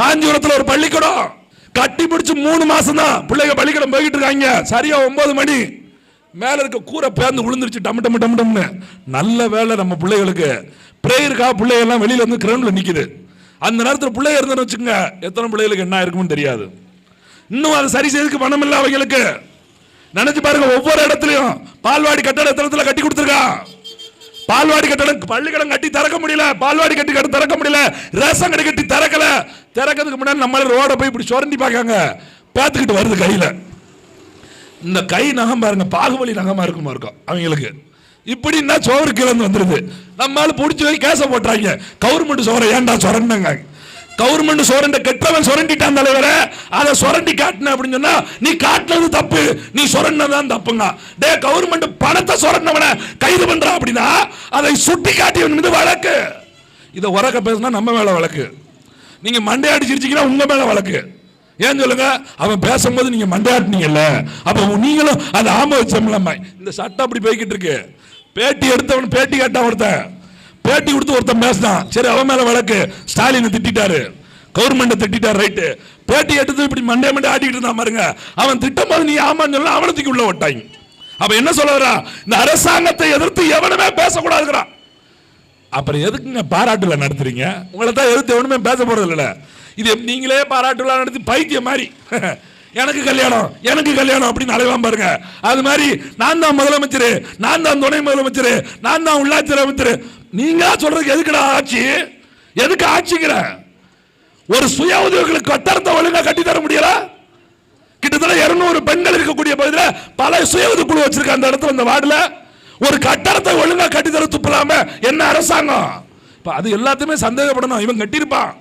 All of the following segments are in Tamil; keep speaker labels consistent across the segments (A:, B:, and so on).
A: காஞ்சிபுரத்துல ஒரு பள்ளிக்கூடம். கட்டி பிடிச்சி மூணு மாசம் தான் பிள்ளைங்க பள்ளிக்கூடம் போய்கிட்டு இருக்காங்க. சரியா ஒன்பது மணி. மேல இருக்க கூரை பேர்ந்து விழுந்துருச்சு டம் டம் டம் டம்னு. நல்ல வேலை நம்ம பிள்ளைகளுக்கு. பிரேயருக்காக பிள்ளைகள்லாம் எல்லாம் வெளியில வந்து கிரவுண்டில் நிக்குது. அந்த நேரத்தில் பிள்ளைய இருந்தேன்னு வச்சுங்க எத்தனை பிள்ளைகளுக்கு என்ன இருக்கும்னு தெரியாது. இன்னும் அதை சரி செய்யறதுக்கு பணம் இல்லை அவங்களுக்கு. நினைச்சு பாருங்க ஒவ்வொரு இடத்துலயும் பால்வாடி கட்டட இடத்துல கட்டி கொடுத்துருக்கான் பால்வாடி கட்டடம் பள்ளிக்கடம் கட்டி திறக்க முடியல. பால்வாடி கட்டி கட்ட திறக்க முடியல. ரேஷன் கடை கட்டி திறக்கல. திறக்கிறதுக்கு முன்னாடி நம்மள ரோட போய் இப்படி சுரண்டி பார்க்காங்க. பார்த்துக்கிட்டு வருது கையில். இந்த கை நகம் பாருங்க பாகுபலி நகமாக இருக்குமா இருக்கும் அவங்களுக்கு. இப்படின்னா சோறு கிழந்து வந்துருது. நம்மளால பிடிச்சி போய் கேச போட்டுறாங்க. கவர்மெண்ட் சோறை ஏன்டா சுரண்டாங்க? கவர்மெண்ட் சோரண்ட கெட்டவன் சுரண்டிட்டான் தலைவரை. அதை சுரண்டி காட்டின அப்படின்னு சொன்னா நீ காட்டினது தப்பு நீ சுரண்டதான் தப்புங்க. டே கவர்மெண்ட் பணத்தை சுரண்டவனை கைது பண்றான் அப்படின்னா அதை சுட்டி காட்டியவன் மீது வழக்கு. இதை உரக்க பேசுனா நம்ம மேல வழக்கு. நீங்க மண்டை அடிச்சிருச்சீங்கன்னா உங்க மேல வழக்கு. ஏன் சொல்லுங்க? அவன் பேசும்போது நீங்க மண்டையாட்டினீங்கல்ல அப்ப நீங்களும் அதை ஆம இந்த சட்டம் அப்படி போய்கிட்டு இருக்கு. பேட்டி எடுத்தவன் பேட்டி கேட்டான் ஒருத்தன். பேட்டி கொடுத்து ஒருத்தன் பேசினான். சரி அவன் மேல வழக்கு. ஸ்டாலின் திட்டாரு கவர்மெண்ட்டை திட்டார் ரைட்டு பேட்டி எடுத்து இப்படி மண்டே மண்டே ஆடிக்கிட்டு இருந்தான் பாருங்க. அவன் திட்டம் போது நீ ஆமான்னு சொல்ல அவனை தூக்கி உள்ள விட்டாங்க அப்ப என்ன சொல்ல வரா இந்த அரசாங்கத்தை எதிர்த்து எவனுமே பேசக்கூடாதுங்கிறான் அப்புறம் எதுக்குங்க பாராட்டுல நடத்துறீங்க? உங்களை தான் எதிர்த்து எவனுமே பேச போறது இல்லை இது நீங்களே பாராட்டுலாம் நடத்தி பைத்திய மாதிரி. எனக்கு கல்யாணம் எனக்கு கல்யாணம் அப்படின்னு அலைவான் பாருங்க. அது மாதிரி நான் தான் முதலமைச்சர் நான் தான் துணை முதலமைச்சர் நான் தான் உள்ளாட்சி அமைச்சர். நீங்களா சொல்றதுக்கு எதுக்குடா ஆட்சி? எதுக்கு ஆட்சிங்கிறேன் ஒரு சுய உதவிகளுக்கு வட்டாரத்தை ஒழுங்கா கட்டி தர முடியல? கிட்டத்தட்ட இருநூறு பெண்கள் இருக்கக்கூடிய பகுதியில் பல சுய உதவி குழு வச்சிருக்க அந்த இடத்துல அந்த வார்டில். ஒரு கட்டடத்தை ஒழுங்கா கட்டி தர துப்பலாம என்ன அரசாங்கம்? இப்போ அது எல்லாத்தையுமே சந்தேகப்படணும். இவன் கட்டியிருப்பான்.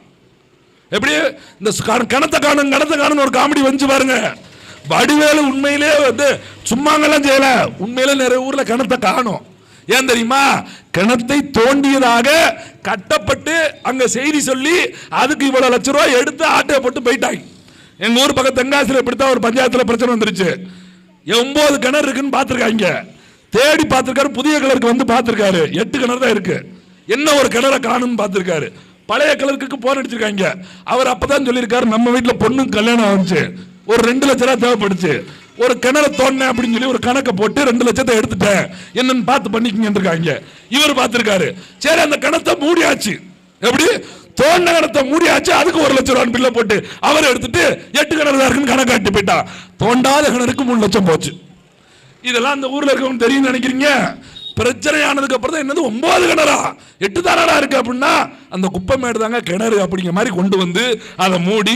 A: எப்படி? இந்த கணத்தை காணும் கணத்தை காணும் ஒரு காமெடி வந்து பாருங்க. வடிவேலு உண்மையிலே வந்து சும்மாங்கெல்லாம் செய்யல. உண்மையிலே நிறைய ஊர்ல கிணத்தை காணும். ஏன் தெரியுமா? கிணத்தை தோண்டியதாக கட்டப்பட்டு அங்க செய்தி சொல்லி அதுக்கு இவ்வளவு லட்ச ரூபாய் எடுத்து ஆட்டை போட்டு போயிட்டாங்க. எங்க ஊர் பக்கம் தென்காசியில் இப்படித்தான் ஒரு பஞ்சாயத்தில் பிரச்சனை வந்துருச்சு. ஒன்பது கிணறு இருக்குன்னு பார்த்துருக்காங்க. தேடி பார்த்துருக்காரு புதிய கிணறுக்கு வந்து பார்த்துருக்காரு. எட்டு கிணறு தான் இருக்கு. என்ன ஒரு கிணற காணும்னு பார்த்துருக்காரு. பழைய கிணறுக்கு போன் அடிச்சிருக்காங்க. அவர் அப்பதான் சொல்லியிருக்காரு நம்ம வீட்டில் பொண்ணு கல்யாணம் ஆச்சு ஒரு ரெண்டு லட்ச ரூபா தேவைப்படுச்சு. ஒரு கிணறு தோண்டினேன் அப்படின்னு சொல்லி ஒரு கணக்கை போட்டு ரெண்டு லட்சத்தை எடுத்துட்டேன். என்னன்னு பார்த்து பண்ணிக்கங்க இருக்காங்க இவர் பார்த்துருக்காரு. சரி அந்த கிணத்தை மூடியாச்சு. எப்படி? தோண்ட கிணத்தை மூடியாச்சு. அதுக்கு ஒரு லட்சம் ரூபான்னு பில்ல போட்டு அவர் எடுத்துட்டு எட்டு கிணறு தான் இருக்குன்னு கணக்காட்டி போயிட்டான் தோண்டாத கிணறுக்கு மூணு லட்சம் போச்சு. இதெல்லாம் அந்த ஊர்ல இருக்கவங்க தெரியும் நினைக்கிறீங்க? பிரச்சனை ஆனதுக்கு அப்புறம் தான் என்னது? ஒன்பது கிணறா? எட்டு தானடா இருக்கு அப்படின்னா அந்த குப்பை மேடு தாங்க கிணறு அப்படிங்கிற மாதிரி கொண்டு வந்து அதை மூடி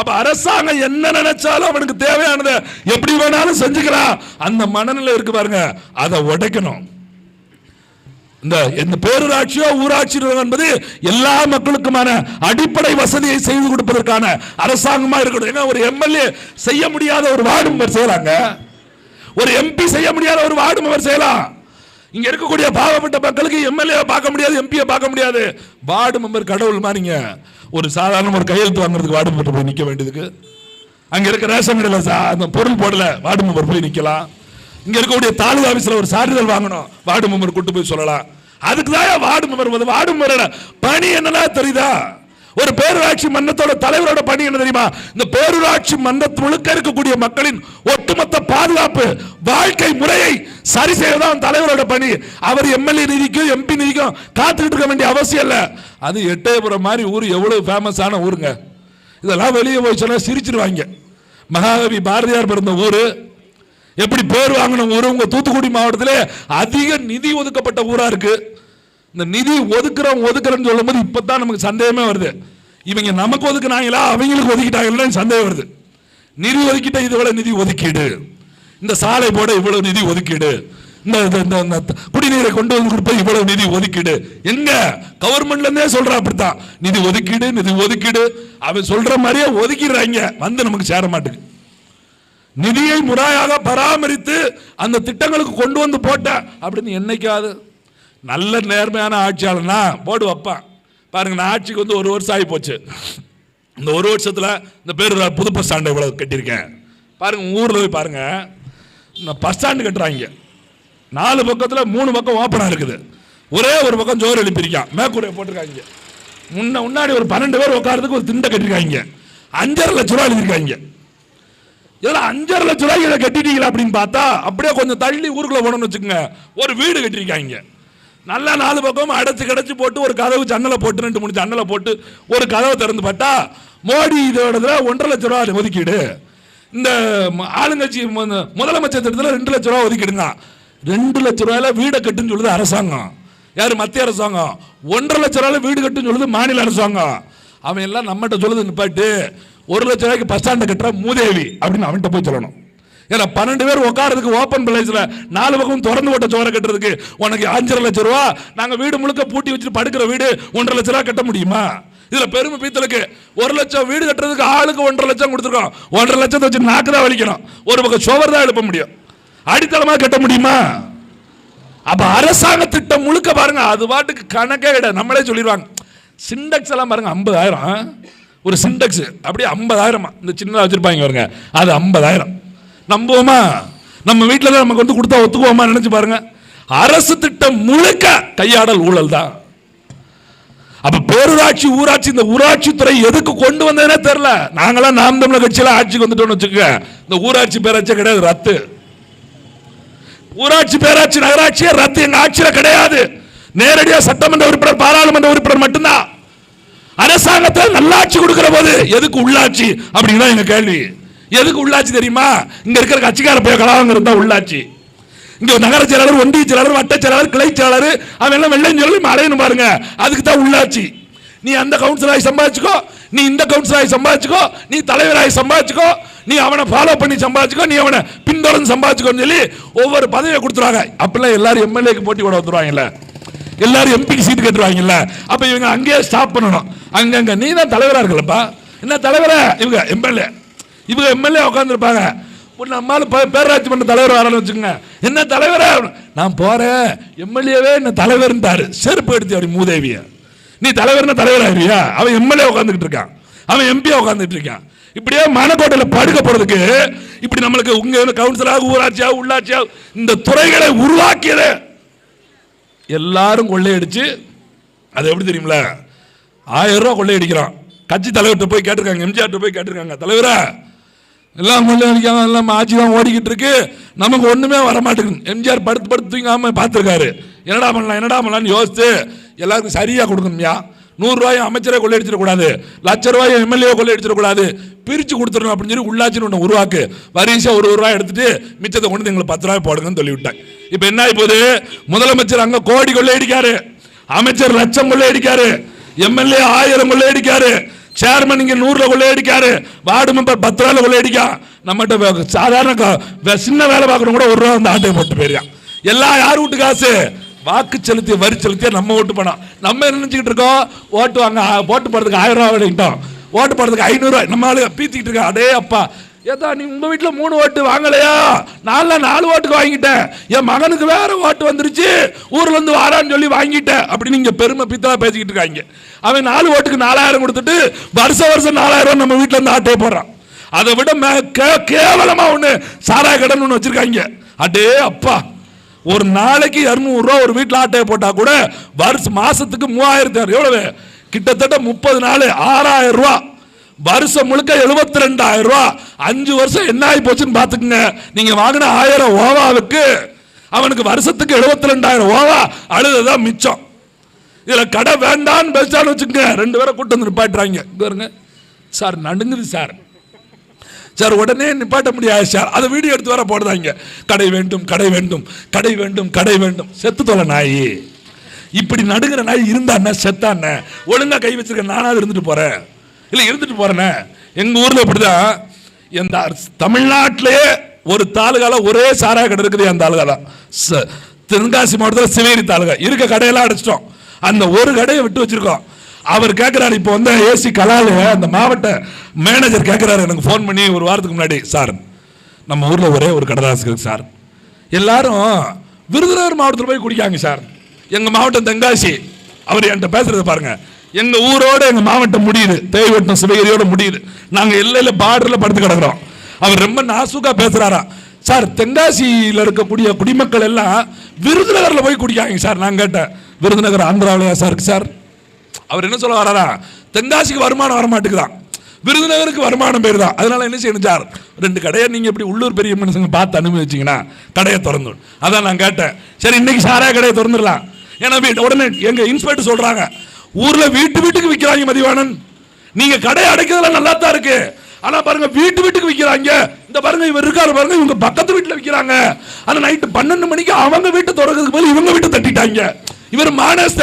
A: அப்ப அரசாங்கம் என்ன நினைச்சாலும் அவனுக்கு தேவையானதை எப்படி வேணாலும் செஞ்சுக்கலாம். அந்த மனநிலை இருக்கு பாருங்க. அதை உடைக்கணும். இந்த எந்த பேரூராட்சியோ ஊராட்சி என்பது எல்லா மக்களுக்குமான அடிப்படை வசதியை செய்து கொடுப்பதற்கான அரசாங்கமா இருக்கணும் ஏன்னா ஒரு எம்எல்ஏ செய்ய முடியாத ஒரு வார்டு மெம்பர் செய்யலாங்க. ஒரு எம்பி செய்ய முடியாத ஒரு வார்டு மெம்பர் செய்யலாம். இங்க இருக்கக்கூடிய பாவப்பட்ட மக்களுக்கு எம்எல்ஏ பார்க்க முடியாது எம்பியை பார்க்க முடியாது. வார்டு மெம்பர் கடவுள் மாதிரிங்க ஒரு சாதாரண ஒரு கையெழுத்து வாங்குறதுக்கு வார்டு மெம்பர் போய் நிற்க வேண்டியதுக்கு. அங்க இருக்க ரேஷன் கடையில் சா- அந்த பொருள் போடல வார்டு மெம்பர் போய் நிற்கலாம் இங்க இருக்கக்கூடிய தாலுகா ஆபீஸ்ல ஒரு சான்றிதழ் வாங்கணும். வார்டு மெம்பர் கூட்டு போய் சொல்லலாம். அதுக்கு தான் வார்டு மெம்பர் வந்து வார்டு மெம்பரோட பணி என்னன்னா தெரியுதா? ஒரு பேரூராட்சி மன்றத்தோட தலைவரோட பணி என்ன தெரியுமா? இந்த பேரூராட்சி மன்றத்து முழுக்க இருக்கக்கூடிய மக்களின் ஒட்டுமொத்த பாதுகாப்பு வாழ்க்கை முறையை சரி செய்யதான் தலைவரோட பணி. அவர் எம்எல்ஏ நிதிக்கும் எம்பி நிதிக்கும் காத்துக்கிட்டு இருக்க வேண்டிய அவசியம் இல்ல. அது எட்டயபுரம் மாதிரி ஊர் எவ்வளவு ஃபேமஸான ஊருங்க. இதெல்லாம் வெளியே போய் சொன்னா சிரிச்சிருவாங்க. மகாகவி பாரதியார் பிறந்த ஊர். எப்படி பேர் வாங்கின ஊர்? உங்க தூத்துக்குடி மாவட்டத்திலே அதிக நிதி ஒதுக்கப்பட்ட ஊரா இருக்கு. இந்த நிதி ஒதுக்குறோம் போது சொல்லும்போது இப்பதான் நமக்கு சந்தேகமே வருது. இவங்க நமக்கு ஒதுக்குனாங்களா? அவங்களுக்கு ஒதுக்கிட்டாங்களான்னு சந்தேகம் வருது. நிதி ஒதுக்கிட்ட இதுவரை நிதி ஒதுக்கீடு? இந்த சாலை போட இவ்வளவு நிதி ஒதுக்கீடு. இந்த இந்த- இந்த குடிநீரை கொண்டு வந்து கொடுப்பது இவ்வளவு நிதி ஒதுக்கீடு. எங்க? கவர்மெண்ட்ல இருந்தே சொல்றான் அப்படித்தான். நிதி ஒதுக்கீடு நிதி ஒதுக்கீடு. அவன் சொல்ற மாதிரியே ஒதுக்கிடுறாங்க. வந்து நமக்கு சேர மாட்டேங்குது நிதியை முறையாக பராமரித்து அந்த திட்டங்களுக்கு கொண்டு வந்து போட்ட அப்படின்னு என்னைக்காவது நல்ல நேர்மையான ஆட்சியாளர்னா போடு வைப்பான் பாருங்க நான் ஆட்சிக்கு வந்து ஒரு வருஷம் ஆகி போச்சு இந்த ஒரு வருஷத்தில் இந்த பேர் புது பஸ் ஸ்டாண்டு இவ்வளோ கட்டியிருக்கேன். பாருங்க ஊரில் போய் பாருங்க. இந்த பஸ் ஸ்டாண்டு கட்டுறாங்க. நாலு பக்கத்தில் மூணு பக்கம் ஓப்பனாக இருக்குது. ஒரே ஒரு பக்கம் ஜோர் எழுப்பியிருக்கான் மேற்கூரையை போட்டிருக்காங்க. முன்ன முன்னாடி ஒரு பன்னெண்டு பேர் உட்காரதுக்கு ஒரு திண்டை கட்டியிருக்காங்க. அஞ்சரை லட்ச ரூபா எழுதியிருக்காங்க. இதில் அஞ்சரை லட்ச ரூபாய் இதை கட்டிட்டீங்களா அப்படின்னு பார்த்தா அப்படியே கொஞ்சம் தள்ளி ஊருக்குள்ளே போனோம்னு வச்சுக்கோங்க. ஒரு வீடு கட்டியிருக்காங்க. நல்லா நாலு பக்கம் அடைச்சு கிடச்சி போட்டு ஒரு கதவு ஜன்னலை போட்டு ரெண்டு மூணு ஜன்னலை போட்டு ஒரு கதவை திறந்து பார்த்தா மோடி இதோட ஒன்றரை லட்ச ரூபா ஒதுக்கீடு. இந்த ஆளுங்கட்சி மு- முதலமைச்சர் திட்டத்தில் ரெண்டு லட்ச ரூபா ஒதுக்கிடுங்க ரெண்டு லட்ச ரூபாயில வீடை கட்டுன்னு சொல்லுது அரசாங்கம். யார் மத்திய அரசாங்கம்? ஒன்றரை லட்ச ரூபாயில வீடு கட்டுன்னு சொல்லுது மாநில அரசாங்கம். அவன் எல்லாம் நம்மகிட்ட சொல்லுது நிப்பாட்டு ஒரு லட்ச ரூபாய்க்கு பஸ் ஸ்டாண்டை கட்டுற மூதேவி அப்படின்னு அவன்கிட்ட போய் சொல்லணும். ஏன்னா பன்னெண்டு பேர் உட்காரதுக்கு ஓப்பன் பிளேஸில் நாலு பக்கம் திறந்து போட்ட சோரை கட்டுறதுக்கு உனக்கு அஞ்சரை லட்சம் ரூபா? நாங்கள் வீடு முழுக்க பூட்டி வச்சுட்டு படுக்கிற வீடு ஒன்றரை லட்ச ரூபா கட்ட முடியுமா? இதில் பெருமை பீத்தலுக்கு. ஒரு லட்சம் வீடு கட்டுறதுக்கு ஆளுக்கு ஒன்றரை லட்சம் கொடுத்துருக்கோம். ஒன்றரை லட்சத்தை வச்சு நாக்கு தான் வலிக்கணும். ஒரு பக்கம் சுவர் தான் எழுப்ப முடியும். அடித்தளமாக கட்ட முடியுமா? அப்ப அரசாங்க திட்டம் முழுக்க பாருங்க அது பாட்டுக்கு கணக்கே கிடையாது. நம்மளே சொல்லிடுவாங்க. சிண்டெக்ஸ் எல்லாம் பாருங்க ஐம்பதாயிரம். ஒரு சிண்டெக்ஸ் அப்படியே ஐம்பதாயிரமா. இந்த சின்னதாக வச்சிருப்பாங்க பாருங்க. அது ஐம்பதாயிரம். நம்புவோமா? நம்ம வீட்டில் தான் நமக்கு வந்து கொடுத்தா ஒத்துக்குவோமா நினைச்சு பாருங்க. அரசு திட்டம் முழுக்க கையாடல் ஊழல் தான் அப்ப பேரூராட்சி ஊராட்சி இந்த ஊராட்சி துறை எதுக்கு கொண்டு வந்ததுனே தெரியல. நாங்களாம் நாம் தமிழர் கட்சியில ஆட்சிக்கு வந்துட்டோம்னு வச்சுக்கோங்க. இந்த ஊராட்சி பேராட்சி கிடையாது ரத்து. ஊராட்சி பேராட்சி நகராட்சியே ரத்து. எங்க ஆட்சியில கிடையாது. நேரடியாக சட்டமன்ற உறுப்பினர் பாராளுமன்ற உறுப்பினர் மட்டும்தான். அரசாங்கத்தில் நல்லாட்சி கொடுக்கிற போது எதுக்கு உள்ளாட்சி? அப்படின்னா எங்க கேள்வி. எதுக்கு உள்ளாட்சி தெரியுமா? இங்க இருக்கிற கட்சிக்கார போய் கலாவங்க இருந்தா உள்ளாட்சி. இங்க நகர செயலாளர் ஒன்றிய செயலாளர் வட்ட செயலாளர் கிளை செயலாளர் அவன் எல்லாம் வெள்ளம் சொல்லி அடையணும் பாருங்க. அதுக்கு தான் உள்ளாட்சி. நீ அந்த கவுன்சிலராகி சம்பாதிச்சுக்கோ நீ இந்த கவுன்சிலராகி சம்பாதிச்சுக்கோ நீ தலைவராகி சம்பாதிச்சுக்கோ நீ அவனை ஃபாலோ பண்ணி சம்பாதிச்சுக்கோ நீ அவனை பின்தொடர்ந்து சம்பாதிச்சுக்கோன்னு சொல்லி ஒவ்வொரு பதவியை கொடுத்துருவாங்க. அப்படிலாம் எல்லாரும் எம்எல்ஏக்கு போட்டி கூட வந்துருவாங்கல்ல. எல்லாரும் எம்பிக்கு சீட்டு கட்டுவாங்கல்ல அப்போ இவங்க அங்கேயே ஸ்டாப் பண்ணணும். அங்கங்கே நீ தான் தலைவராக இருக்கலப்பா. என்ன தலைவரா? இவங்க எம்எல்ஏ இவங்க எம்எல்ஏ உட்காந்துருப்பாங்க நம்மால பேராட்சி மன்ற தலைவர் வரான்னு வச்சுக்கோங்க. என்ன தலைவரா? நான் போகிறேன் எம்எல்ஏவே என்ன தலைவர்ன்றாரு செருப்பு எடுத்து அப்படி மூதேவிய. நீ தலைவர்னா தலைவர் ஆகிறியா அவன் எம்எல்ஏ உட்காந்துக்கிட்டு இருக்கான். அவன் எம்பியா உட்காந்துட்டு இருக்கான். இப்படியே மனக்கோட்டையில் படுக்க போகிறதுக்கு இப்படி நம்மளுக்கு உங்க கவுன்சிலாக ஊராட்சியாக உள்ளாட்சியா இந்த துறைகளை உருவாக்கியது எல்லாரும் கொள்ளையடிச்சு அது எப்படி தெரியுமில ஆயிரம் ரூபா கொள்ளையடிக்கிறான். கட்சி தலைவர்கிட்ட போய் கேட்டிருக்காங்க எம்ஜிஆர்கிட்ட போய் கேட்டிருக்காங்க. தலைவரா எல்லாம் கொள்ளையடிக்காம எல்லாம் ஆட்சி தான் ஓடிக்கிட்டு இருக்கு. நமக்கு ஒன்றுமே வர மாட்டேங்குது எம்ஜிஆர் படுத்து படுத்து தூங்காமல் பார்த்துருக்காரு. என்னடா பண்ணலாம் என்னடா பண்ணலாம்னு யோசித்து எல்லாருக்கும் சரியாக கொடுக்கணும்யா நூறுரூவாயும் அமைச்சரை அமைச்சரே கொள்ளையடிச்சிடக்கூடாது லட்ச ரூபாயும் எம்எல்ஏ கொள்ளையடிச்சிடக்கூடாது பிரித்து கொடுத்துடணும் அப்படின்னு சொல்லி உள்ளாட்சின்னு ஒன்று உருவாக்கு. வரிசை ஒரு ரூபாய் எடுத்துட்டு மிச்சத்தை கொண்டு வந்து எங்களுக்கு பத்து ரூபாய் போடுங்கன்னு சொல்லிவிட்டேன். இப்போ என்ன ஆயிப்போகுது முதலமைச்சர் அங்கே கோடி கொள்ளையடிக்காரு. அமைச்சர் லட்சம் கொள்ளையடிக்காரு. எம்எல்ஏ ஆயிரம் கொள்ளையடிக்காரு. சேர்மன் இங்க நூறுல கொள்ளையடிக்காரு. வார்டு மெம்பர் பத்து ரூபாயில கொள்ளையடிக்கா. நம்மகிட்ட சாதாரண சின்ன வேலை பார்க்கணும் கூட ஒரு ரூபா வந்து ஆட்டையை போட்டு போயிருக்கான் எல்லாம் யார் வீட்டு காசு? வாக்கு செலுத்தி வரி செலுத்தி நம்ம ஓட்டு பணம் நம்ம என்ன நினச்சிக்கிட்டு இருக்கோம்? ஓட்டு வாங்க ஓட்டு போடுறதுக்கு ஆயிரம் ரூபா விளையிட்டோம் ஓட்டு போடுறதுக்கு ஐநூறுரூவா நம்ம ஆளு பீத்திக்கிட்டு இருக்கா அடே அப்பா. ஏதா நீ உங்கள் வீட்டில் மூணு ஓட்டு வாங்கலையா? நாலு நாலு ஓட்டுக்கு வாங்கிட்டேன். என் மகனுக்கு வேற ஓட்டு வந்துருச்சு. ஊர்லேருந்து வாரான்னு சொல்லி வாங்கிட்டேன். அப்படின்னு இங்கே பெருமை பித்தா பேசிக்கிட்டு இருக்காங்க. அவன் நாலு ஓட்டுக்கு நாலாயிரம் கொடுத்துட்டு வருஷம் வருஷம் நாலாயிரம் நம்ம வீட்டில் இருந்து போடுறான். அதை விட கேவலமாக ஒன்று சாராய கடன் ஒன்று வச்சுருக்காங்க. அடே அப்பா. ஒரு நாளைக்கு இரநூறுவா ஒரு வீட்டில் ஆட்டையை போட்டால் கூட வருஷம் மாதத்துக்கு மூவாயிரத்தி ஆறு எவ்வளவு? கிட்டத்தட்ட முப்பது நாள் ஆறாயிரம் ரூபா. வருஷம் முழுக்க எழுபத்தி ரெண்டாயிரம் ரூபா. அஞ்சு வருஷம் என்ன ஆகி போச்சுன்னு பாத்துக்கங்க நீங்க வாங்கின ஆயிரம் ஓவாவுக்கு அவனுக்கு வருஷத்துக்கு எழுபத்தி ரெண்டாயிரம் ஓவா அழுதுதான் மிச்சம். இதுல கடை வேண்டான்னு பேசான்னு வச்சுக்கங்க. ரெண்டு பேரை கூட்டு வந்து நிப்பாட்டுறாங்க. பாருங்க. சார் நடுங்குது சார். சார் உடனே நிப்பாட்ட முடியாது சார். அதை வீடியோ எடுத்து வர போடுதாங்க கடை வேண்டும் கடை வேண்டும் கடை வேண்டும் கடை வேண்டும். செத்து தொலை நாய். இப்படி நடுங்கிற நாய் இருந்தாண்ணே செத்தாண்ணே ஒழுங்கா கை வச்சிருக்க நானாவது இருந்துட்டு போறேன். இல்லை இருந்துட்டு போறேனே. எங்கள் ஊரில் இப்படிதான் இந்த தமிழ்நாட்டிலேயே ஒரு தாலுகால ஒரே சாராய கடை இருக்குது அந்த தாலுகா தான் ச- தென்காசி மாவட்டத்தில் சிவேரி தாலுகா. இருக்க கடையெல்லாம் அடிச்சிட்டோம். அந்த ஒரு கடையை விட்டு வச்சிருக்கோம். அவர் கேட்குறாரு இப்போ வந்து ஏசி கலாலு அந்த மாவட்ட மேனேஜர் கேட்குறாரு எனக்கு ஃபோன் பண்ணி ஒரு வாரத்துக்கு முன்னாடி சார் நம்ம ஊரில் ஒரே ஒரு கடதாசு இருக்கு சார். எல்லாரும் விருதுநகர் மாவட்டத்தில் போய் குடிக்காங்க சார். எங்கள் மாவட்டம் தென்காசி. அவர் என்கிட்ட பேசுறத பாருங்க. எங்க ஊரோட எங்க மாவட்டம் முடியுது. தேய்வட்டம் சிவகிரியோட முடியுது. நாங்க எல்லையில பார்டர்ல படுத்து கிடக்குறோம். அவர் ரொம்ப நாசுக்கா பேசுறாராம் சார் தென்காசியில் இருக்கக்கூடிய குடிமக்கள் எல்லாம் விருதுநகரில் போய் குடிக்காங்க சார் நான் கேட்டேன். விருதுநகர் ஆந்திராவிலையா சார் இருக்கு சார்? அவர் என்ன சொல்ல வராரா? தென்காசிக்கு வருமானம் வர மாட்டேங்குதான் விருதுநகருக்கு வருமானம் பேர் தான் அதனால என்ன செய்யணும் சார்? ரெண்டு கடையை நீங்கள் இப்படி உள்ளூர் பெரிய மனுஷங்க பார்த்து அனுபவிச்சீங்கன்னா கடையை திறந்து அதான் நான் கேட்டேன். சரி இன்னைக்கு சாராய கடையை திறந்துடலாம். ஏன்னா உடனே எங்கள் இன்ஸ்பெக்டர் சொல்கிறாங்க ஊர்ல வீட்டு வீட்டுக்கு விற்கிறாங்க மதிவாணன். நீங்க கடை அடைக்கிறதுல நல்லா தான் இருக்கு. ஆனா பாருங்க வீட்டு வீட்டுக்கு விற்கிறாங்க இந்த பாருங்க இவர் இருக்காரு பாருங்க இவங்க பக்கத்து வீட்டுல விற்கிறாங்க ஆனா நைட்டு பன்னெண்டு மணிக்கு அவங்க வீட்டு திறக்கிறதுக்கு பதில் இவங்க வீட்டு தட்டிட்டாங்க. இவர் மானஸ்த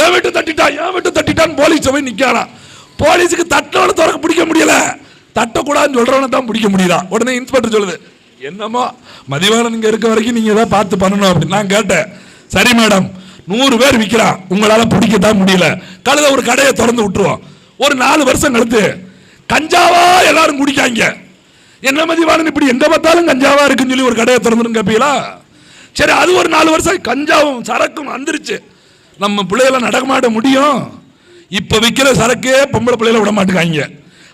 A: என் வீட்டு தட்டிட்டா என் வீட்டு தட்டிட்டான்னு போலீஸ் போய் நிக்கிறான் போலீஸுக்கு தட்டோட திறக்க பிடிக்க முடியல. தட்டக்கூடாதுன்னு சொல்றவனை தான் பிடிக்க முடியுதா? உடனே இன்ஸ்பெக்டர் சொல்லுது என்னமோ மதிவாளன் இங்க இருக்க வரைக்கும் நீங்க ஏதாவது பார்த்து பண்ணணும் அப்படின்னு நான் கேட்டேன். சரி மேடம் நூறு பேர் விற்கிறான் உங்களால் பிடிக்கத்தான் முடியல. கழுத ஒரு கடையை திறந்து விட்டுருவோம் ஒரு நாலு வருஷம் கழுத்து கஞ்சாவா எல்லாரும் குடிக்காங்க. என்ன மதிவானன் இப்படி எங்க பார்த்தாலும் கஞ்சாவா இருக்குன்னு சொல்லி ஒரு கடையை திறந்துடும் கேப்பீங்களா? சரி அது ஒரு நாலு வருஷம் கஞ்சாவும் சரக்கும் வந்துருச்சு. நம்ம பிள்ளைகளை நடக்கமாட்ட முடியும். இப்போ விற்கிற சரக்கே பொம்பளை பிள்ளைகளை விட மாட்டேங்காங்க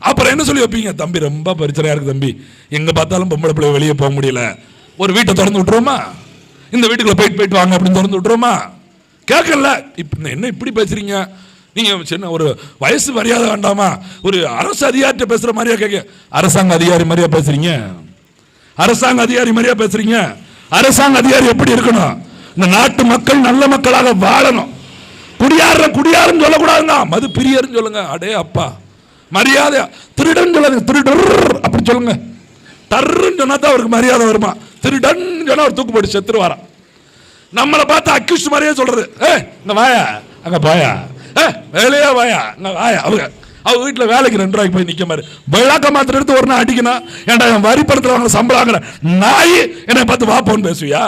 A: அப்புறம் என்ன சொல்லி வைப்பீங்க? தம்பி ரொம்ப பிரச்சனையாக இருக்கு தம்பி. எங்கே பார்த்தாலும் பொம்பளை பிள்ளை வெளியே போக முடியல. ஒரு வீட்டை திறந்து விட்டுருவோமா? இந்த வீட்டுக்குள்ளே போயிட்டு போயிட்டு வாங்க அப்படின்னு திறந்து விட்டுருவோமா? கேட்கல. இப்ப என்ன இப்படி பேசுறீங்க? நீங்க சின்ன ஒரு வயசு மரியாதை வேண்டாமா? ஒரு அரசு அதிகாரிட்ட பேசுற மாதிரியா கேட்க அரசாங்க அதிகாரி மாதிரியா பேசுறீங்க? அரசாங்க அதிகாரி மாதிரியா பேசுறீங்க? அரசாங்க அதிகாரி எப்படி இருக்கணும்? இந்த நாட்டு மக்கள் நல்ல மக்களாக வாழணும். குடியார குடியாருன்னு சொல்லக்கூடாதுங்க மது பிரியர்னு சொல்லுங்க. அடே அப்பா. மரியாதை. திருடன் சொல்லாதுங்க திருடர் அப்படி சொல்லுங்க. டர்ன்னு சொன்னா தான் அவருக்கு மரியாதை வருமா? திருடன் சொன்னா அவர் தூக்கு போட்டு செத்துருவாராம். நம்மளை பார்த்து அக்யூஸ்ட் மாதிரியே சொல்றது. ஏ இந்த வாயா அங்க பாயா. ஏ வேலையா வாயா. அங்க வாயா அவங்க அவங்க வீட்டில் வேலைக்கு ரெண்டு ரூபாய்க்கு போய் நிற்க மாதிரி. பயிலாக்க மாத்திரம் எடுத்து ஒரு நாள் அடிக்கணும். ஏன்டா என் வரி படத்தில் வாங்க சம்பளம் வாங்குற நாய்? என்னை பார்த்து வாப்போன்னு பேசுவியா?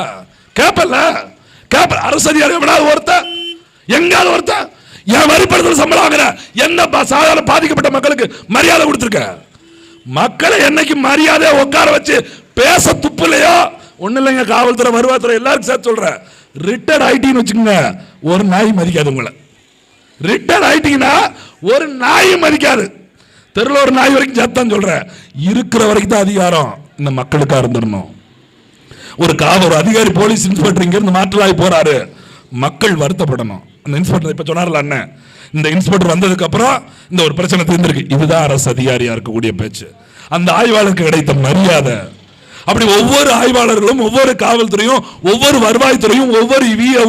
A: கேப்பல்ல? கேப்ப அரசு அதிகாரி எவனாவது ஒருத்தன் எங்காவது ஒருத்தன் என் வரி படத்தில் சம்பளம் வாங்குற. என்ன சாதாரண பாதிக்கப்பட்ட மக்களுக்கு மரியாதை கொடுத்துருக்க? மக்களை என்னைக்கு மரியாதையை உட்கார வச்சு பேச துப்பு ஒன்றும் இல்லைங்க காவல்துறை வருவாத்துறை எல்லாருக்கும் சேர்த்து சொல்கிறேன் ரிட்டையர்ட் ஆயிட்டீங்கன்னு வச்சுக்கோங்க ஒரு நாய் மதிக்காது உங்களை. ரிட்டையர்ட் ஆயிட்டீங்கன்னா ஒரு நாய் மதிக்காது. தெருவில் ஒரு நாய் வரைக்கும் சத்தம் சொல்கிறேன் இருக்கிற வரைக்கும் தான் அதிகாரம் இந்த மக்களுக்காக இருந்துடணும். ஒரு காவல் ஒரு அதிகாரி போலீஸ் இன்ஸ்பெக்டர் இங்கேருந்து மாற்றலாகி போகிறாரு மக்கள் வருத்தப்படணும். அந்த இன்ஸ்பெக்டர் இப்போ சொன்னார்ல அண்ணன் இந்த இன்ஸ்பெக்டர் வந்ததுக்கப்புறம் இந்த ஒரு பிரச்சனை தீர்ந்திருக்கு. இதுதான் அரசு அதிகாரியாக இருக்கக்கூடிய பேச்சு. அந்த ஆய்வாளருக்கு கிடைத்த மரியாதை. அப்படி ஒவ்வொரு ஆய்வாளர்களும் ஒவ்வொரு காவல்துறையும் ஒவ்வொரு வருவாய்த்துறையும் ஒவ்வொரு விஓ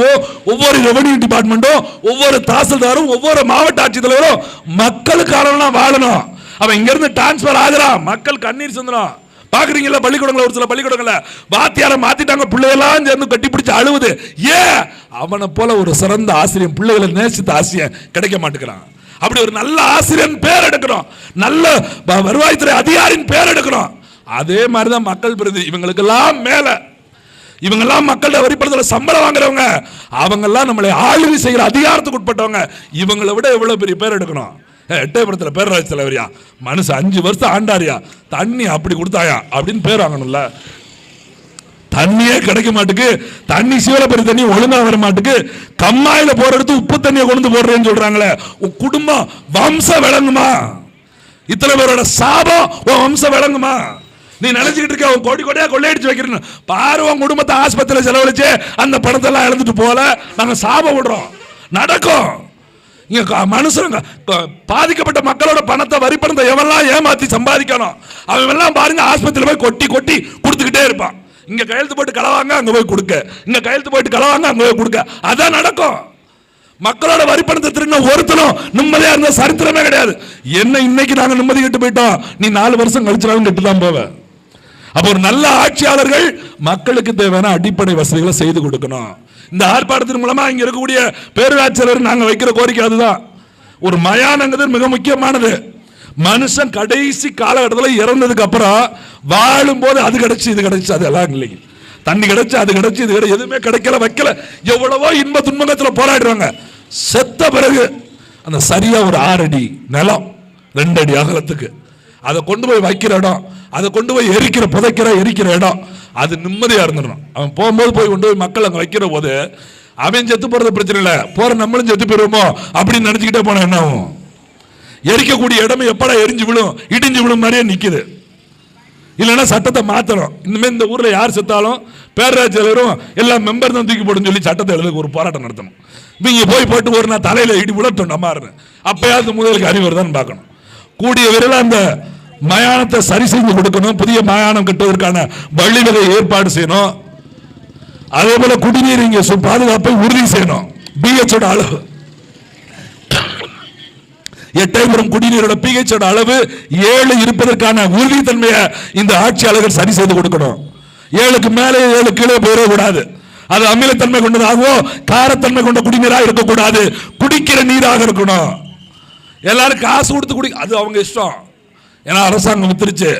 A: ஒவ்வொரு ரெவன்யூ டிபார்ட்மெண்ட்டும் ஒவ்வொரு தாசில்தாரும் ஒவ்வொரு மாவட்ட ஆட்சித்தலைவரும் மக்களுக்காரனா வாழணும். அவன் இங்கிருந்து டிரான்ஸ்பர் ஆகிறான் மக்கள் கண்ணீர் சிந்தனம் பாக்குறீங்களா பள்ளிக்கூடங்கள ஒரு சில பள்ளிக்கூடங்கள வாத்தியார மாத்திட்டாங்க பிள்ளைகளாம் சேர்ந்து கட்டி பிடிச்சு அழுவுது. ஏன்? அவனை போல ஒரு சிறந்த ஆசிரியன் பிள்ளைகளை நேசித்த ஆசிரியன் கிடைக்க மாட்டேங்கிறான். அப்படி ஒரு நல்ல ஆசிரியன் பேர் எடுக்கிறோம் நல்ல வருவாய்த்துறை அதிகாரின் பேர் எடுக்கிறோம் அதே மாதிரி தான் மக்கள் பிரதி இவங்களுக்கெல்லாம் மேலே. இவங்கெல்லாம் மக்கள்கிட்ட வரிப்படத்தில் சம்பளம் வாங்குறவங்க. அவங்கெல்லாம் நம்மளை ஆளுகை செய்கிற அதிகாரத்துக்கு உட்பட்டவங்க. இவங்களை விட எவ்வளோ பெரிய பேர் எடுக்கணும்? ஏ, எட்டயபுரத்தில் பேரராஜ் தலைவரியா? மனுஷன் அஞ்சு வருஷம் ஆண்டாரியா? தண்ணி அப்படி கொடுத்தாயா? அப்படின்னு பேர் வாங்கணும்ல. தண்ணியே கிடைக்க மாட்டுக்கு. தண்ணி சீவலப்பரி தண்ணி ஒழுங்காக வர மாட்டுக்கு. கம்மாயில போற இடத்து உப்பு தண்ணியை கொண்டு போடுறேன்னு சொல்றாங்களே. உன் குடும்பம் வம்சம் விளங்குமா? இத்தனை பேரோட சாபம் உன் வம்சம் விளங்குமா? நீ நினைச்சுக்கிட்டு இருக்க அவன் கோடி கோடியா கொள்ளையடிச்சு வைக்கிறேன்னு. பாரு உன் குடும்பத்தை ஆஸ்பத்திரியில் செலவழிச்சு அந்த பணத்தை எல்லாம் இழந்துட்டு போல. நாங்க சாபம் விடுறோம். நடக்கும். இங்க க- மனுஷங்க பாதிக்கப்பட்ட மக்களோட பணத்தை வரி பணத்தை எவெல்லாம் ஏமாத்தி சம்பாதிக்கணும் அவன் எல்லாம் பாருங்க ஆஸ்பத்திரியில் போய் கொட்டி கொட்டி கொடுத்துக்கிட்டே இருப்பான். இங்க கையெழுத்து போட்டு களவாங்க அங்க போய் கொடுக்க. இங்க கையெழுத்து போட்டு களவாங்க அங்க போய் கொடுக்க. அதான் நடக்கும். மக்களோட வரி பணத்தை திரும்ப ஒருத்தனும் நிம்மதியா இருந்த சரித்திரமே கிடையாது. என்ன இன்னைக்கு நாங்க நிம்மதி கெட்டு போயிட்டோம்? நீ நாலு வருஷம் கழிச்சாலும் கெட்டு தான் போவ. அப்போ ஒரு நல்ல ஆட்சியாளர்கள் மக்களுக்கு தேவையான அடிப்படை வசதிகளை செய்து கொடுக்கணும். இந்த ஆர்ப்பாட்டத்தின் மூலமா இங்க இருக்கக்கூடிய பேரூராட்சியாளர் நாங்க வைக்கிற கோரிக்கை அதுதான். ஒரு மயானங்கிறது மிக முக்கியமானது. மனுஷன் கடைசி காலகட்டத்தில் இறந்ததுக்கு அப்புறம் வாழும்போது அது கிடைச்சு இது கிடைச்சு அதெல்லாம் இல்லைங்க தண்ணி கிடைச்சு அது கிடைச்சு இது கிடைச்சு எதுவுமே கிடைக்கல வைக்கல. எவ்வளவோ இன்ப துன்பங்கத்துல போராடுறாங்க. செத்த பிறகு அந்த சரியா ஒரு ஆறு அடி நிலம் ரெண்டு அடி அகலத்துக்கு. அதை கொண்டு போய் வைக்கிற இடம் அதை கொண்டு போய் எரிக்கிற புதைக்கிற எரிக்கிற இடம். அது நிம்மதியா இருந்துடணும். அவன் போகும்போது போய் கொண்டு போய் மக்கள் அங்கே வைக்கிற போது அவன் செத்து போறது பிரச்சனை இல்லை. போற நம்மளும் செத்து போயிருவோமோ? அப்படின்னு நினைச்சுக்கிட்டே போனா என்ன ஆகும்? எரிக்கக்கூடிய இடமே எப்படா எரிஞ்சு விழும்? இடிஞ்சு விழும் மாதிரியே நிற்குது இல்லைன்னா சட்டத்தை மாற்றணும் இனிமேல் இந்த ஊரில் யார் செத்தாலும் பேரராஜ் தலைவரும் எல்லா மெம்பர் தான் தூக்கி போடுன்னு சொல்லி சட்டத்தை எழுதுக்கு ஒரு போராட்டம் நடத்தணும். இவங்க போய் போட்டு ஒரு நாள் தலையில் இடி விழட்டும் நம்மாருன்னு அப்பயாவது முதலுக்கு அறிவு பார்க்கணும். கூடிய விரைவில் அந்த மயானத்தை சரி செய்து கொடுக்கணும். புதிய மயானம் கட்டுவதற்கான வழிவகை ஏற்பாடு செய்யணும். அதே போல குடிநீர் இங்கே பாதுகாப்பை உறுதி செய்யணும். பிஹெச்சோட அளவு. எட்டயபுரம் குடிநீரோட பிஹெச் அளவு ஏழு இருப்பதற்கான உறுதித்தன்மையை இந்த ஆட்சியாளர்கள் சரி செய்து கொடுக்கணும். ஏழுக்கு மேலே ஏழு கீழே போயிடக்கூடாது. அது அமிலத்தன்மை கொண்டதாகவோ காரத்தன்மை கொண்ட குடிநீராக இருக்கக்கூடாது. குடிக்கிற நீராக இருக்கணும். எல்லாரும் காசு கொடுத்து குடி அது அவங்க இஷ்டம். ஏன்னா அரசாங்கம் வித்துருச்சு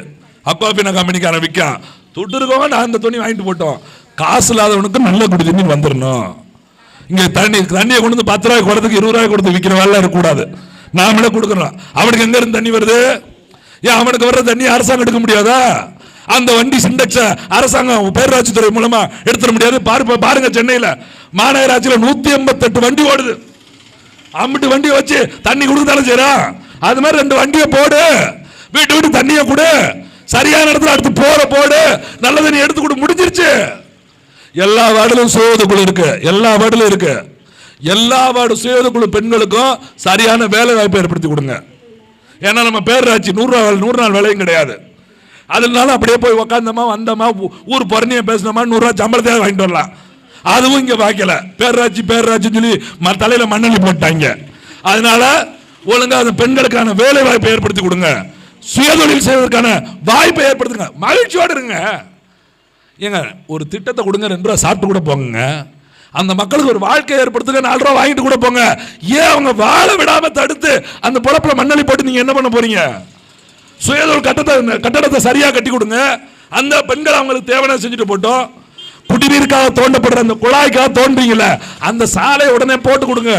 A: அக்வாபினா கம்பெனிக்காரன் விற்கான். துட்டு இருக்கவங்க நான் அந்த துணி வாங்கிட்டு போட்டோம். காசு இல்லாதவனுக்கு நல்ல குடி தண்ணி வந்துடணும் இங்கே தண்ணி தண்ணியை கொண்டு வந்து பத்து ரூபாய் கொடுத்துக்கு இருபது ரூபாய் கொடுத்து விற்கிற வேலை இருக்கக்கூடாது. நாமளே கொடுக்குறோம். அவனுக்கு எங்கேருந்து தண்ணி வருது? ஏன் அவனுக்கு வர்ற தண்ணி அரசாங்கம் எடுக்க முடியாதா? அந்த வண்டி சிண்டெக்ஸ அரசாங்கம் பேரூராட்சி துறை மூலமா எடுத்துட முடியாது. பாரு பாருங்க சென்னையில். மாநகராட்சியில் நூத்தி எண்பத்தெட்டு வண்டி ஓடுது. அம்பிட்டு வண்டியை வச்சு தண்ணி கொடுத்தாலும் சரி அது மாதிரி ரெண்டு வண்டியை போடு. வீட்டு விட்டு தண்ணியை கொடு. சரியான இடத்துல அடுத்து போற போடு. நல்ல தண்ணி எடுத்து கொடு. முடிஞ்சிருச்சு. எல்லா வார்டிலும் சுயோதக்குழு இருக்கு. எல்லா வார்டிலும் இருக்கு. எல்லா வார்டு சுயோதக்குழு பெண்களுக்கும் சரியான வேலை வாய்ப்பை ஏற்படுத்தி கொடுங்க. ஏன்னா நம்ம பேரராட்சி நூறுரூவா நூறு நாள் வேலையும் கிடையாது. அதனால அப்படியே போய் உக்காந்தோமா வந்தோமா ஊ- ஊர் பொறணியை பேசினோமா நூறுரூவா சம்பளத்தை வாங்கிட்டு வரலாம். அதுவும் இங்கே வாய்க்கல. பேரராட்சி பேரராட்சின்னு சொல்லி தலையில் தலையில மண்ணள்ளி போட்டாங்க அதனால ஒழுங்காக அந்த பெண்களுக்கான வேலை வாய்ப்பை ஏற்படுத்தி கொடுங்க. சுயதொழில் செய்வதற்கான வாய்ப்பை ஏற்படுத்துங்க. மகிழ்ச்சியோடு இருங்க. ஏங்க ஒரு திட்டத்தை கொடுங்க ரெண்டு ரூபா சாப்பிட்டு கூட போங்க அந்த மக்களுக்கு ஒரு வாழ்க்கை ஏற்படுத்துங்க நாலு ரூபா வாங்கிட்டு கூட போங்க. ஏன் அவங்க வாழ விடாம தடுத்து அந்த பொழப்புல மண்ணளி போட்டு நீங்க என்ன பண்ண போறீங்க? சுயதொழில் கட்டத்தை கட்டடத்தை சரியா கட்டி கொடுங்க. அந்த பெண்கள் அவங்களுக்கு தேவையான செஞ்சுட்டு போட்டோம். குடிநீருக்காக தோண்டப்படுற அந்த குழாய்க்காக தோன்றீங்களே அந்த சாலை உடனே போட்டு கொடுங்க.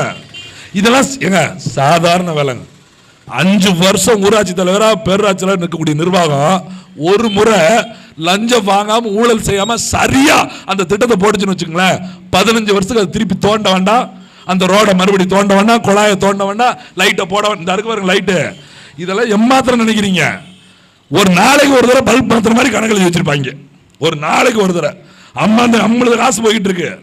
A: இதெல்லாம் ஏங்க சாதாரண வேலைங்க. அஞ்சு வருஷம் ஊராட்சி தலைவரா பேரூராட்சியில் இருக்கக்கூடிய நிர்வாகம் ஒரு முறை லஞ்சம் வாங்காம ஊழல் செய்யாம சரியா அந்த திட்டத்தை போட்டுச்சுன்னு வச்சுங்களேன் பதினஞ்சு வருஷத்துக்கு அது திருப்பி தோண்ட வேண்டாம். அந்த ரோடை மறுபடி தோண்ட வேண்டாம். குழாயை தோண்ட வேண்டாம். லைட்டை போட வேண்டாம். இந்த இருக்கு பாருங்க லைட்டு. இதெல்லாம் எம்மாத்திரம் நினைக்கிறீங்க? ஒரு நாளைக்கு ஒரு தடவை பல்ப் மாத்திர மாதிரி கணக்கு எழுதி வச்சிருப்பாங்க. ஒரு நாளைக்கு ஒரு தடவை. அம்மா அந்த அம்மளுக்கு காசு போய்கிட்டு இருக்கு.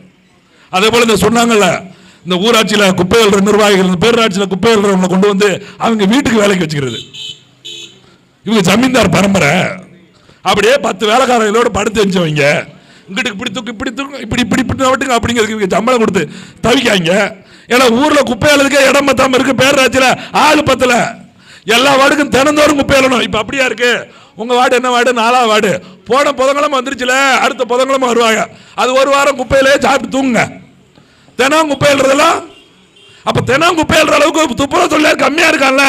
A: அதே போல இந்த சொன்னாங்கல்ல இந்த ஊராட்சியில் குப்பை நிர்வாகிகள் இந்த பேராட்சியில் குப்பை கொண்டு வந்து அவங்க வீட்டுக்கு வேலைக்கு வச்சுக்கிறது. இவங்க ஜமீன்தார் பரம்பரை. அப்படியே பத்து வேலைக்காரங்களோட படுத்து வச்சவங்க இங்கிட்டு இப்படி தூக்கு இப்படி தூக்கு இப்படி இப்படி இப்படி நவட்டுங்க அப்படிங்கிறதுக்கு இவங்க சம்பளம் கொடுத்து தவிக்காங்க. ஏன்னா ஊரில் குப்பை அள்ளதுக்கே இடம் பத்தாமல் இருக்கு பேராட்சியில் ஆள் பத்தல. எல்லா வார்டுக்கும் தினந்தோறும் குப்பை இப்போ அப்படியா இருக்கு? உங்கள் வார்டு என்ன வார்டு? நாலா வார்டு. போன புதன்கிழமை வந்துருச்சுல அடுத்த புதன்கிழமை வருவாங்க. அது ஒரு வாரம் குப்பையிலே சாப்பிட்டு தூங்குங்க. தினம் குப்பை எழுறதெல்லாம் அப்ப தினம் குப்பை எழுற அளவுக்கு துப்புரவு தொழிலாளர் கம்மியா இருக்கான்ல?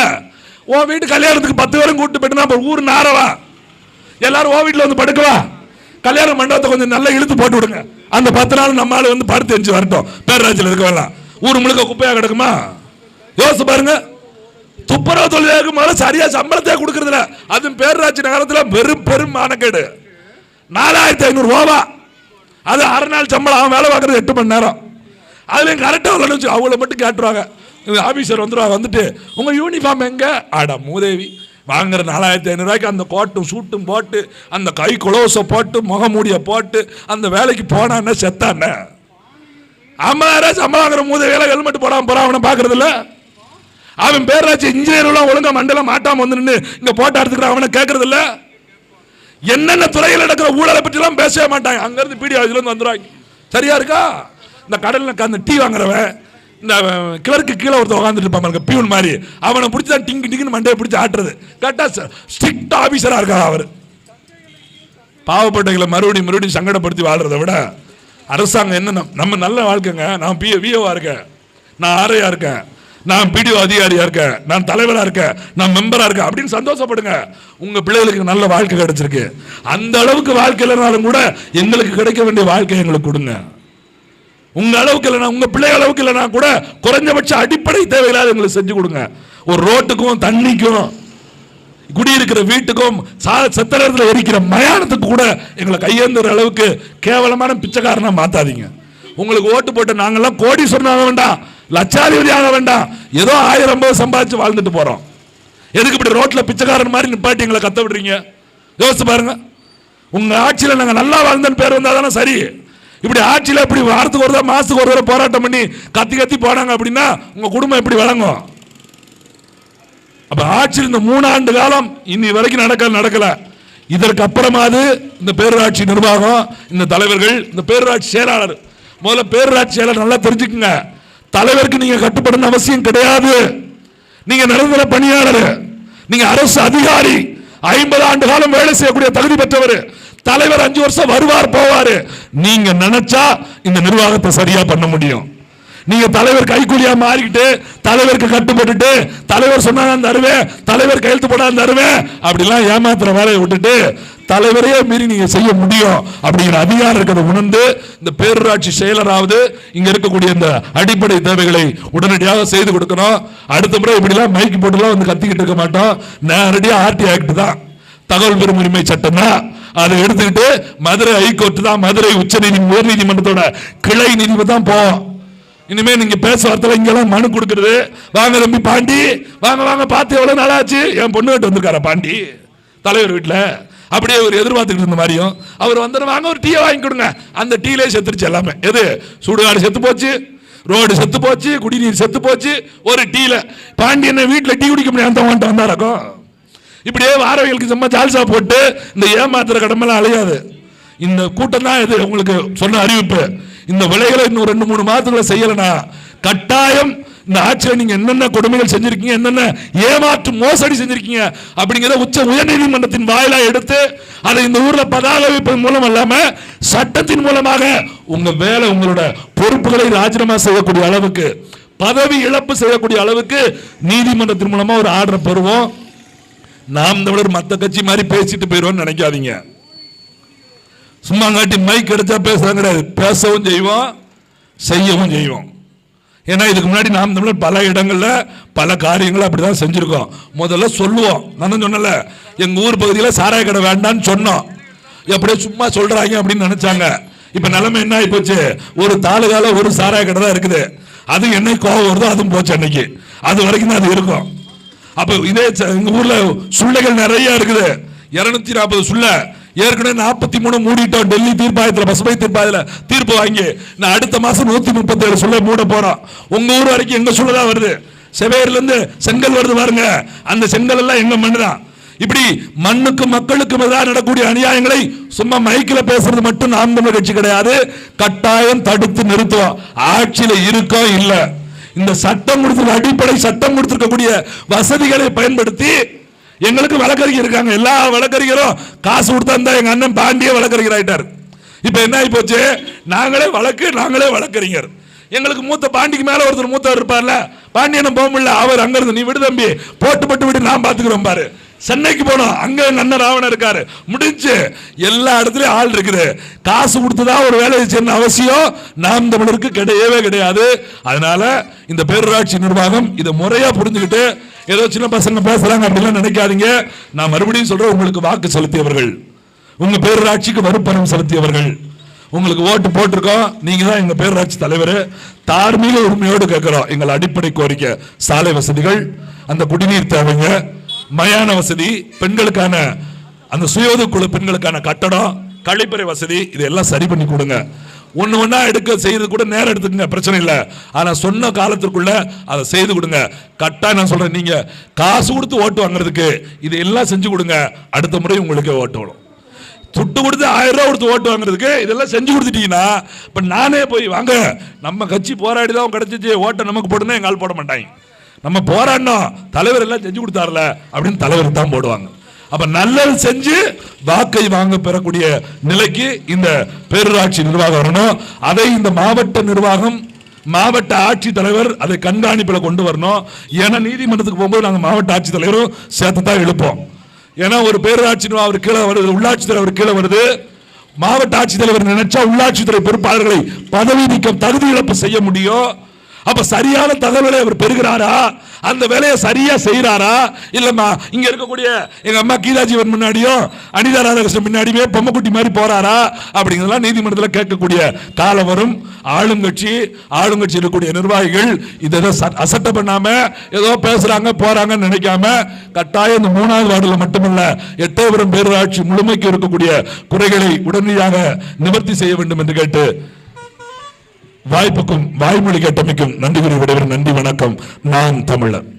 A: உன் வீட்டு கல்யாணத்துக்கு பத்து பேரும் கூட்டு போயிட்டுனா அப்புறம் ஊர் நாரவா எல்லாரும் ஓ வீட்டில் வந்து படுக்கவா கல்யாண மண்டபத்தை கொஞ்சம் நல்லா இழுத்து போட்டு விடுங்க. அந்த பத்து நாள் நம்ம ஆள் வந்து படுத்து எஞ்சி வரட்டும். பேரராஜில் இருக்க வேணாம். ஊர் முழுக்க குப்பையா கிடக்குமா? யோசிச்சு பாருங்க. துப்புரவு தொழிலாளருக்கு மேல சரியா சம்பளத்தை கொடுக்கறதுல. அதுவும் பேரராட்சி நகரத்தில் பெரும் பெரும் மானக்கேடு. நாலாயிரத்தி ஐநூறு ரூபா அது அரை நாள் சம்பளம். அவன் வேலை பார்க்கறது எட்டு மணி நேரம். அதில் கரெக்டாக வரலன்னு அவங்கள மட்டும் கேட்டுருவாங்க. ஆஃபீஸர் வந்துருவாங்க வந்துட்டு உங்கள் யூனிஃபார்ம் எங்கே? அட மூதேவி வாங்குற நாலாயிரத்தி ஐநூறுரூவாய்க்கு அந்த கோட்டும் சூட்டும் போட்டு அந்த கை குளோஸை போட்டு முகமூடியை போட்டு அந்த வேலைக்கு போனான்னு செத்தானே ஐம்பதாயிரம் சம்பளம் வாங்குற மூதேவியெல்லாம் ஹெல்மெட் போடாமல் போகிறான் அவனை பார்க்குறதில்ல. அவன் பேராச்சு இன்ஜினியர்லாம் ஒழுங்காக ஒழுங்கா மண்டலம் மாட்டாமல் வந்து நின்று இங்கே போட்டோ எடுத்துக்கிறான் அவனை கேட்குறதில்ல. என்னென்ன துறையில் நடக்கிற ஊழலை பற்றிலாம் பேசவே மாட்டாங்க. அங்கேருந்து பிடி ஆஃபீஸ்ல சரியா இருக்கா? இந்த கடலில் அந்த டீ வாங்குறவன் இந்த கிளர்க்கு கீழே ஒருத்தர் உட்காந்துட்டு பியூன் மாதிரி. அவனை பிடிச்சி தான் டிங்கு டிங்குன்னு மண்டையை பிடிச்சி ஆட்டுறது. கரெக்டா ஸ்ட்ரிக்ட் ஆஃபீஸராக இருக்கார் அவர். பாவப்பட்டவங்களை மறுபடியும் மறுபடியும் சங்கடப்படுத்தி வாழ்கிறத விட அரசாங்கம் என்ன நம்ம நல்ல வாழ்க்கைங்க. நான் பி விஓவாக இருக்கேன். நான் ஆரையாக இருக்கேன். நான் பிடிஓ அதிகாரியாக இருக்கேன். நான் தலைவராக இருக்கேன். நான் மெம்பராக இருக்கேன். அப்படின்னு சந்தோஷப்படுங்க. உங்கள் பிள்ளைகளுக்கு நல்ல வாழ்க்கை கிடைச்சிருக்கு. அந்த அளவுக்கு வாழ்க்கை இல்லைனாலும் கூட எங்களுக்கு கிடைக்க வேண்டிய வாழ்க்கை எங்களுக்கு கொடுங்க. உங்க அளவுக்கு இல்லைனா உங்க பிள்ளை அளவுக்கு இல்லைனா கூட குறைஞ்சபட்ச அடிப்படை தேவையில்லாத எங்களுக்கு செஞ்சு கொடுங்க. ஒரு ரோட்டுக்கும் தண்ணிக்கும் குடியிருக்கிற வீட்டுக்கும் சா- செத்த எரிக்கிற மயானத்துக்கு கூட எங்களை கையேந்துற அளவுக்கு கேவலமான பிச்சைக்காரனா மாத்தாதீங்க. உங்களுக்கு ஓட்டு போட்டு நாங்கெல்லாம் கோடீஸ்வரன் ஆக வேண்டாம் லட்சாதிபதி ஆக வேண்டாம் ஏதோ ஆயிரம் ஐம்பது சம்பாதிச்சு வாழ்ந்துட்டு போறோம். எதுக்கு இப்படி ரோட்டில் பிச்சைக்காரன் மாதிரி நிப்பாட்டி எங்களை கத்த விடுறீங்க? யோசிச்சு பாருங்க. உங்க ஆட்சியில் நாங்கள் நல்லா வாழ்ந்தன்னு பேர் வந்தால் தானே சரி. இப்படி ஆட்சியில் இப்படி வாரத்துக்கு ஒரு தடவை மாசத்துக்கு ஒரு தடவை போராட்டம் பண்ணி கத்தி கத்தி போனாங்க அப்படின்னா உங்க குடும்பம் எப்படி வழங்கும் அப்ப ஆட்சியில் இந்த மூணு ஆண்டு காலம் இன்னி வரைக்கும் நடக்க நடக்கல. இதற்கு அப்புறமாவது இந்த பேரூராட்சி நிர்வாகம் இந்த தலைவர்கள் இந்த பேரூராட்சி செயலாளர். முதல்ல பேரூராட்சி செயலாளர் நல்லா தெரிஞ்சுக்குங்க. தலைவருக்கு நீங்க கட்டுப்படணும் அவசியம் கிடையாது. நீங்க நிரந்தர பணியாளர். நீங்க அரசு அதிகாரி. ஐம்பது ஆண்டு காலம் வேலை செய்யக்கூடிய தகுதி பெற்றவர். தலைவர் அஞ்சு வருஷம் வருவார் போவாரு. நீங்க நினைச்சா இந்த நிர்வாகத்தை சரியா பண்ண முடியும். நீங்க தலைவர் கைக்கூலியா மாறிக்கிட்டு தலைவருக்கு கட்டுப்பட்டுட்டு தலைவர் சொன்னா தருவேன் தலைவர் கையெழுத்து போடா தருவேன் அப்படிலாம் ஏமாத்துற வேலையை விட்டுட்டு தலைவரையே மீறி நீங்க செய்ய முடியும் அப்படிங்கிற அதிகாரம் இருக்கிறத உணர்ந்து இந்த பேரூராட்சி செயலராவது இங்க இருக்கக்கூடிய இந்த அடிப்படை தேவைகளை உடனடியாக செய்து கொடுக்கணும். அடுத்த முறை இப்படிலாம் மைக் போட்டுலாம் வந்து கத்திக்கிட்டு இருக்க மாட்டோம். நேரடியாக ஆர்டி ஆக்ட் தான். தகவல் பெறும் உரிமை சட்டம் தான் அதை எடுத்துக்கிட்டு மதுரை ஹைகோர்ட் தான் மதுரை உச்ச நீதி உயர் நீதிமன்றத்தோட கிளை நீதிபதி தான் போவோம் இனிமே நீங்க பேச வார்த்தை இங்கெல்லாம் மனு கொடுக்கறது. வாங்க தம்பி பாண்டி வாங்க வாங்க பார்த்து எவ்வளவு நாளாச்சு? என் பொண்ணு வீட்டு வந்திருக்காரா பாண்டி? தலைவர் வீட்டில் அப்படியே ஒரு எதிர்பார்த்துக்கிட்டு இருந்த மாதிரியும். அவர் வந்து வாங்க ஒரு டீயை வாங்கி கொடுங்க. அந்த டீலே செத்துருச்சு எல்லாமே. எது? சுடுகாடு செத்து போச்சு ரோடு செத்து போச்சு குடிநீர் செத்து போச்சு ஒரு டீல. பாண்டி என்ன வீட்டில் டீ குடிக்க முடியாது அந்த வாங்கிட்டு வந்தாரக்கும். இப்படியே வாரவைகளுக்கு சும்மா ஜால்சா போட்டு இந்த ஏமாத்துற கடமெல்லாம் அலையாது. இந்த கூட்டம் தான் இது உங்களுக்கு சொன்ன அறிவிப்பு. இந்த விலைகளை இன்னும் ரெண்டு மூணு மாதத்துக்குள்ள செய்யலனா கட்டாயம் இந்த ஆட்சியில் நீங்க என்னென்ன கொடுமைகள் செஞ்சிருக்கீங்க என்னென்ன ஏமாற்று மோசடி செஞ்சிருக்கீங்க அப்படிங்கிறத உச்ச உயர்நீதிமன்றத்தின் வாயிலாக எடுத்து அதை இந்த ஊர்ல பதாக வைப்பதன் மூலம் அல்லாம சட்டத்தின் மூலமாக உங்க வேலை உங்களோட பொறுப்புகளை ராஜினாமா செய்யக்கூடிய அளவுக்கு பதவி இழப்பு செய்யக்கூடிய அளவுக்கு நீதிமன்றத்தின் மூலமா ஒரு ஆர்டர் பெறுவோம். நாம் தமிழர் மற்ற கட்சி மாதிரி பேசிட்டு போயிடுவோம்னு நினைக்காதீங்க. சும்மா காட்டி மைக் கிடைச்சா பேசுறாங்க கிடையாது. பேசவும் செய்வோம் செய்யவும் செய்வோம். ஏன்னா இதுக்கு முன்னாடி நாம் தமிழர் பல இடங்களில் பல காரியங்களை அப்படிதான் செஞ்சிருக்கோம். முதல்ல சொல்லுவோம். நான் சொன்னல எங்க ஊர் பகுதியில் சாராய கடை வேண்டாம்னு சொன்னோம். எப்படியோ சும்மா சொல்றாங்க அப்படின்னு நினைச்சாங்க. இப்ப நிலைமை என்ன ஆகி போச்சு ஒரு தாலுகால ஒரு சாராய கடை தான் இருக்குது. அது என்னைக்கு கோவம் வருதோ அதுவும் போச்சு அன்னைக்கு. அது வரைக்கும் தான் அது இருக்கும். அப்போ இதே ச- ஊரில் சுள்ளைகள் நிறைய இருக்குது. இரநூத்தி நாற்பது சுள்ள. ஏற்கனவே நாற்பத்தி மூணு மூடிட்டோம். டெல்லி தீர்ப்பாயத்தில் பசுமை தீர்ப்பாயத்தில் தீர்ப்பு வாங்கி நான் அடுத்த மாதம் நூற்றி முப்பத்தேழு சுள்ள மூட போகிறோம் உங்கள் ஊர் வரைக்கும் எங்கள் சுள்ள தான் வருது? செவேர்லேருந்து செங்கல் வருது பாருங்க. அந்த செங்கல் எல்லாம் எங்கள் மண் தான்? இப்படி மண்ணுக்கு மக்களுக்கு எதிராக நடக்கூடிய அநியாயங்களை சும்மா மைக்கில் பேசுறது மட்டும் நாம் தமிழ் கட்சி கிடையாது. கட்டாயம் தடுத்து நிறுத்துவோம். ஆட்சியில் இருக்கோம் இல்லை. இந்த சட்டம் கொடுத்திருக்க அடிப்படை சட்டம் கொடுத்திருக்கக்கூடிய வசதிகளை பயன்படுத்தி எங்களுக்கு வழக்கறிஞர் இருக்காங்க. எல்லா வழக்கறிஞரும் காசு கொடுத்தா இருந்தா எங்க அண்ணன் பாண்டிய வழக்கறிஞர் ஆயிட்டார். இப்ப என்ன ஆகி போச்சு நாங்களே வழக்கு நாங்களே வழக்கறிஞர். எங்களுக்கு மூத்த பாண்டிக்கு மேல ஒருத்தர் மூத்தவர் இருப்பார்ல பாண்டியனும் போக முடியல. அவர் அங்க இருந்து நீ விடு தம்பி போட்டு போட்டு விட்டு நான் பாத்துக்கிறோம் பாரு. சென்னைக்கு போனோம். அங்க எங்க அண்ணன் ராவணன் இருக்காரு. முடிஞ்சு எல்லா இடத்துலயும் ஆள் இருக்குது. காசு கொடுத்துதான் ஒரு வேலையை செய்யணும் அவசியம் நாம் தமிழருக்கு கிடையவே கிடையாது. அதனால இந்த பேரூராட்சி நிர்வாகம் இதை முறையா புரிஞ்சுக்கிட்டு ஏதோ சின்ன பசங்க பேசுறாங்க அப்படிலாம் நினைக்காதீங்க. நான் மறுபடியும் சொல்றேன் உங்களுக்கு வாக்கு செலுத்தியவர்கள். உங்க பேரூராட்சிக்கு வறுப்பணம் செலுத்தியவர்கள். உங்களுக்கு ஓட்டு போட்டிருக்கோம். நீங்க தான் எங்க பேரூராட்சி தலைவர். தார்மீக உரிமையோடு கேட்கிறோம். எங்கள் அடிப்படை கோரிக்கை சாலை வசதிகள் அந்த குடிநீர் தேவைங்க. மயான வசதி பெண்களுக்கான அந்த சுயோத குழு பெண்களுக்கான கட்டடம் கழிப்பறை வசதி இதெல்லாம் சரி பண்ணி கொடுங்க. ஒன்று ஒன்றா எடுக்க செய்யறது கூட நேரம் எடுத்துக்கங்க பிரச்சனை இல்லை. ஆனால் சொன்ன காலத்திற்குள்ள அதை செய்து கொடுங்க. கட்டாக நான் சொல்கிறேன் நீங்கள் காசு கொடுத்து ஓட்டு வாங்குறதுக்கு இது எல்லாம் செஞ்சு கொடுங்க. அடுத்த முறை உங்களுக்கு ஓட்டு வரும். துட்டு கொடுத்து ஆயிரம் ரூபாய் கொடுத்து ஓட்டு வாங்குறதுக்கு இதெல்லாம் செஞ்சு கொடுத்துட்டீங்கன்னா இப்போ நானே போய் வாங்க. நம்ம கட்சி போராடி தான் கிடைச்சிச்சு ஓட்டை நமக்கு போட்டுனா எங்கள் ஆள் போட மாட்டாங்க. நம்ம போராடணும் தலைவர் எல்லாம் செஞ்சு கொடுத்தாருல அப்படின்னு தலைவர் தான் போடுவாங்க. அப்ப நல்லது செஞ்சு வாக்கை வாங்க பெறக்கூடிய நிலைக்கு இந்த பேரூராட்சி நிர்வாகம் வரணும். அதை இந்த மாவட்ட நிர்வாகம் மாவட்ட ஆட்சித்தலைவர் அதை கண்காணிப்பில் கொண்டு வரணும். ஏன்னா நீதிமன்றத்துக்கு போகும்போது நாங்கள் மாவட்ட ஆட்சித்தலைவரும் சேர்த்து தான் எழுப்போம் ஏன்னா ஒரு பேரூராட்சி அவர் கீழே வருது உள்ளாட்சி தலைவர் கீழே வருது. மாவட்ட ஆட்சித்தலைவர் நினைச்சா உள்ளாட்சித்துறை பொறுப்பாளர்களை பதவி நீக்கம் தகுதி இழப்பு செய்ய முடியும். அப்ப சரியான தகவலை அவர் பெறுகிறாரா? அந்த வேலையை சரியா செய்யறாரா இல்லம்மா இங்க இருக்கக்கூடிய எங்க அம்மா கீதாஜீவன் முன்னாடியும் அனிதா ராதாகிருஷ்ணன் முன்னாடியுமே பொம்மைக்குட்டி மாதிரி போறாரா? அப்படிங்கிறதெல்லாம் நீதிமன்றத்தில் கேட்கக்கூடிய காலம் வரும் ஆளுங்கட்சி ஆளுங்கட்சி இருக்கக்கூடிய நிர்வாகிகள் இதை அசட்டை பண்ணாம ஏதோ பேசுறாங்க போறாங்கன்னு நினைக்காம கட்டாயம் இந்த மூணாவது வார்டில் மட்டுமல்ல எட்டயபுரம் பேரூராட்சி முழுமைக்கு இருக்கக்கூடிய குறைகளை உடனடியாக நிவர்த்தி செய்ய வேண்டும் என்று கேட்டு வாய்ப்புக்கும் வாய்மொழி கேட்டமைக்கும் நன்றி கூறி விடைபெறும். நன்றி வணக்கம். நான் தமிழன்.